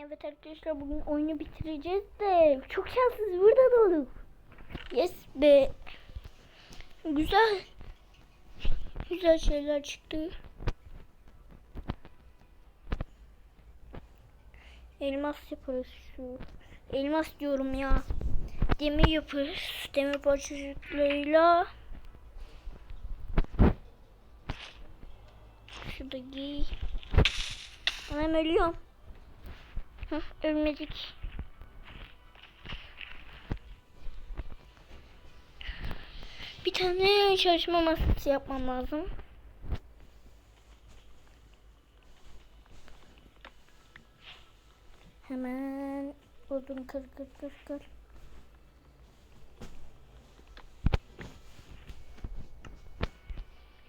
Evet arkadaşlar bugün oyunu bitireceğiz de çok şanssız burada doğduk. Yes be. Güzel. Güzel şeyler çıktı. Elmas yaparız şu. Elmas diyorum ya. Demir yaparız. Demir parçacıklarıyla. Şurada giy. Anam ölüyorum. Ölmedik. Bir tane çalışma masası yapmam lazım. Hemen odun kır kır kır kır.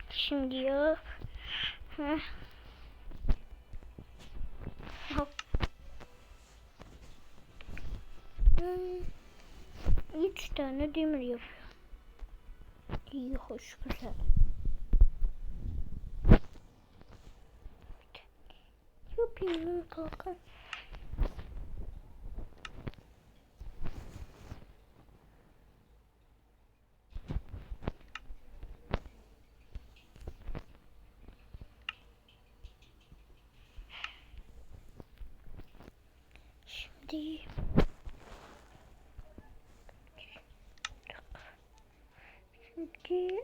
Şimdi ya. Heh. Hop. Hmm, Üç tane demir yapıyor. İyi, hoş, güzel. Yapayım kalkan. Şimdi Şimdi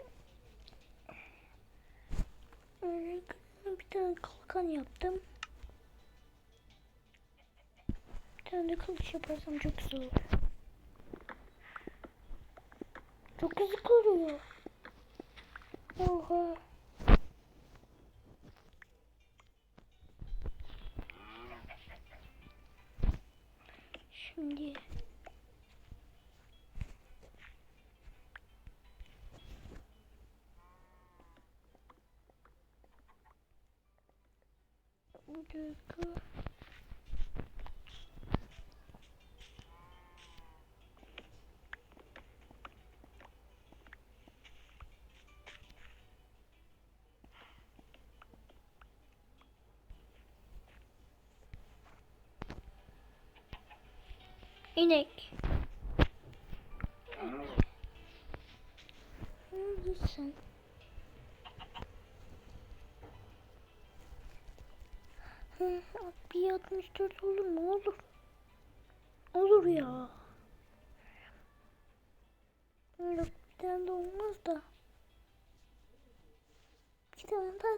Ee, bir tane kalkan yaptım. Bir tane kılıç yaparsam çok güzel olur. Çok güzel oluyor. Oha. Dakika. İnek. Neredesin? Bir 64 olur mu? Olur. Olur ya. Yok bir tane de olmaz da. Bir tane daha.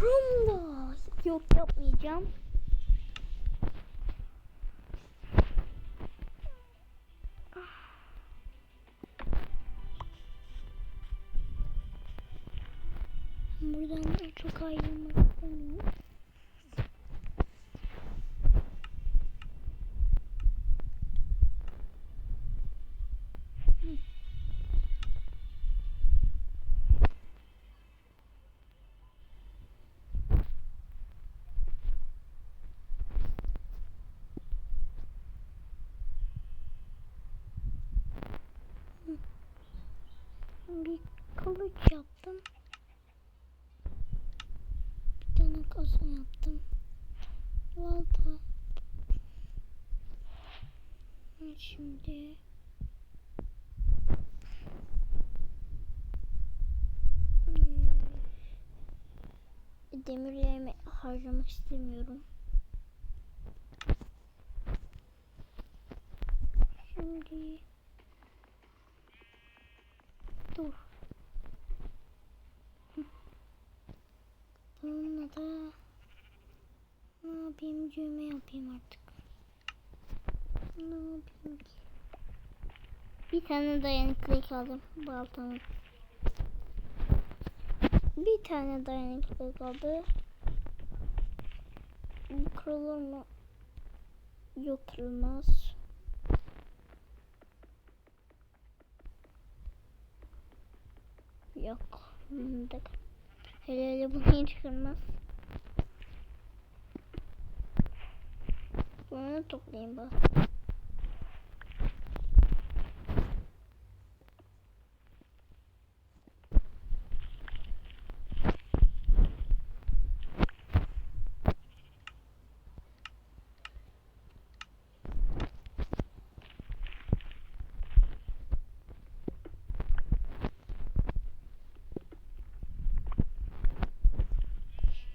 Rumba. Yok yapmayacağım. Kılıç yaptım. Bir tane kasa yaptım. Balta. Şimdi Hmm. demirlerimi harcamak istemiyorum. Şimdi dur. Bununla da ne düğme yapayım artık. Ne yapayım ki? Bir tane dayanıklılık aldım baltamın. Bir tane dayanıklılık kaldı. Bu Kırılır mı? Yok kırılmaz. Yok. Hele hele bunu hiç kırmaz. bunu toplayayım bak.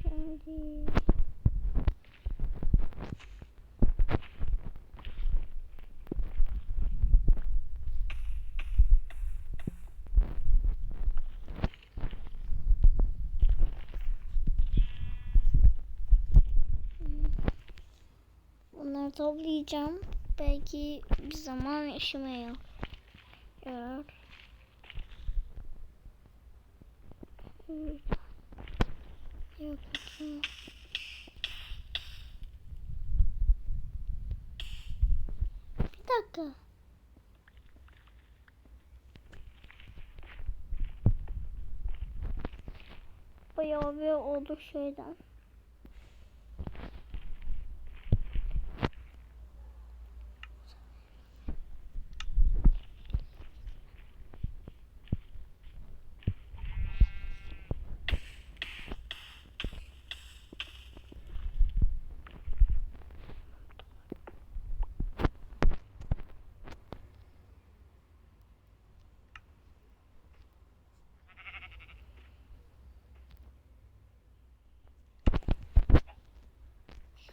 Şimdi Bunları toplayacağım. Belki bir zaman işime yarar. Yok. Bir dakika. Bayağı bir oldu şeyden.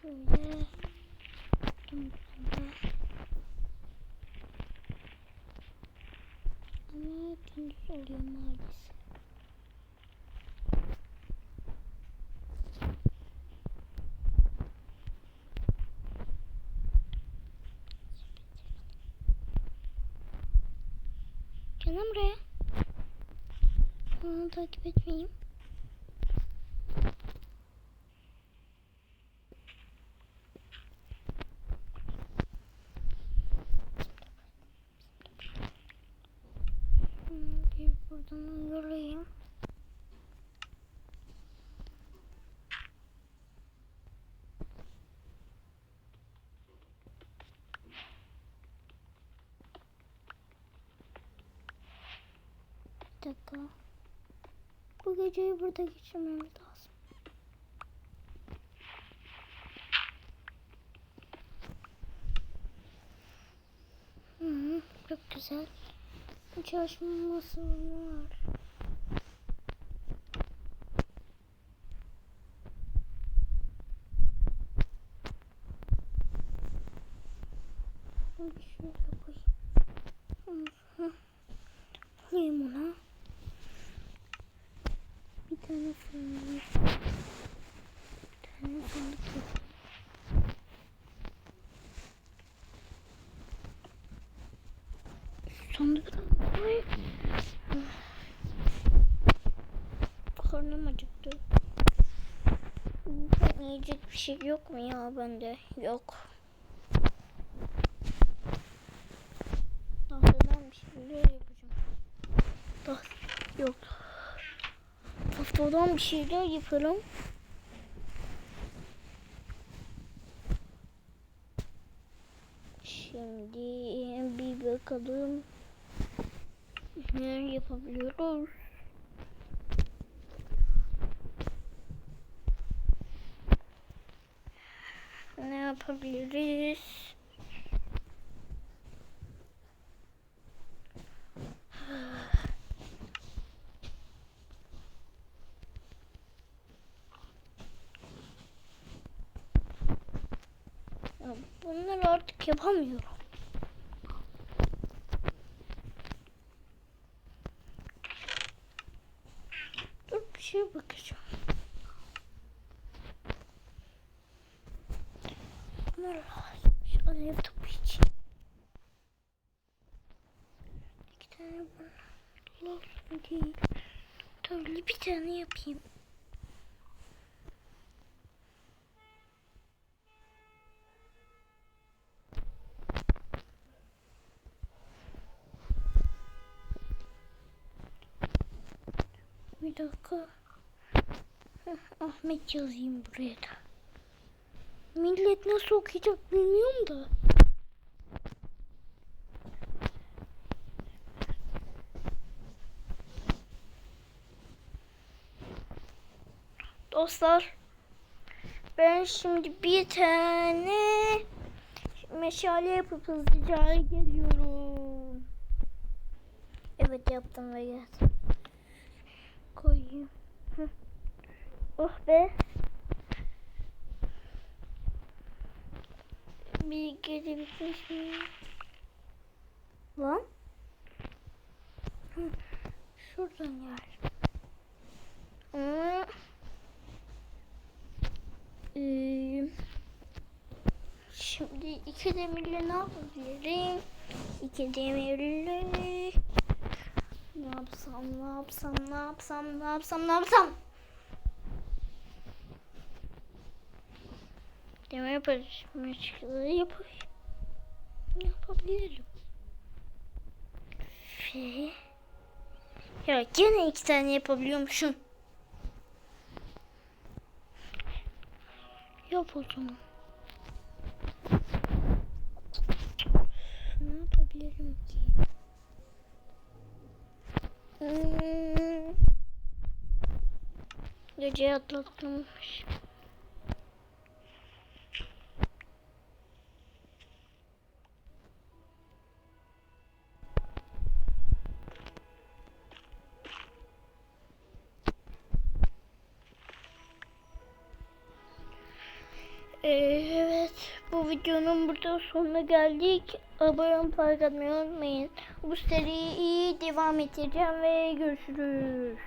Şöyle. Ama gündüz oluyor maalesef. Lan buraya. Onu takip etmeyeyim. Hmm, Yolayım. Bir dakika. Bu geceyi burada geçirmemiz lazım. -hı, çok güzel. Çalışma masası var. Koyayım ona. Bir tane fırın. Bir tane yok. Sandıktan. Karnım acıktı. Yiyecek bir şey yok mu ya bende? Yok. Tahtadan bir şeyler yapacağım. Taht yok. Tahtadan bir şeyler yaparım. Şimdi bir bakalım. Ne yapabiliyoruz? Ne yapabiliriz? Ya bunları artık yapamıyorum. Dur bir şeye bakacağım. Bunlar lazım. Alev topu için. İki tane bunlar lazım değil. Böyle bir tane yapayım. Bir dakika. Ahmet yazayım buraya da. Millet nasıl okuyacak bilmiyorum da. Dostlar ben şimdi bir tane meşale yapıp hızlıca geliyorum. Evet yaptım ve geldim. Koyayım. Uh be. Bir gece bitmiş mi? Lan. Şuradan yer. Ama şimdi iki demirle ne yapabilirim? İki demirle ne yapsam ne yapsam ne yapsam ne yapsam ne yapsam? Demir yaparız. Yapayım. Ne yapabilirim? Ve... Ya gene iki tane yapabiliyormuşum. Yap o zaman. Ne yapabilirim ki? Hmm. Gece atlatmış. Ee, Evet, bu videonun burada sonuna geldik. Abone olup like unutmayın. Bu seriyi devam edeceğim ve görüşürüz.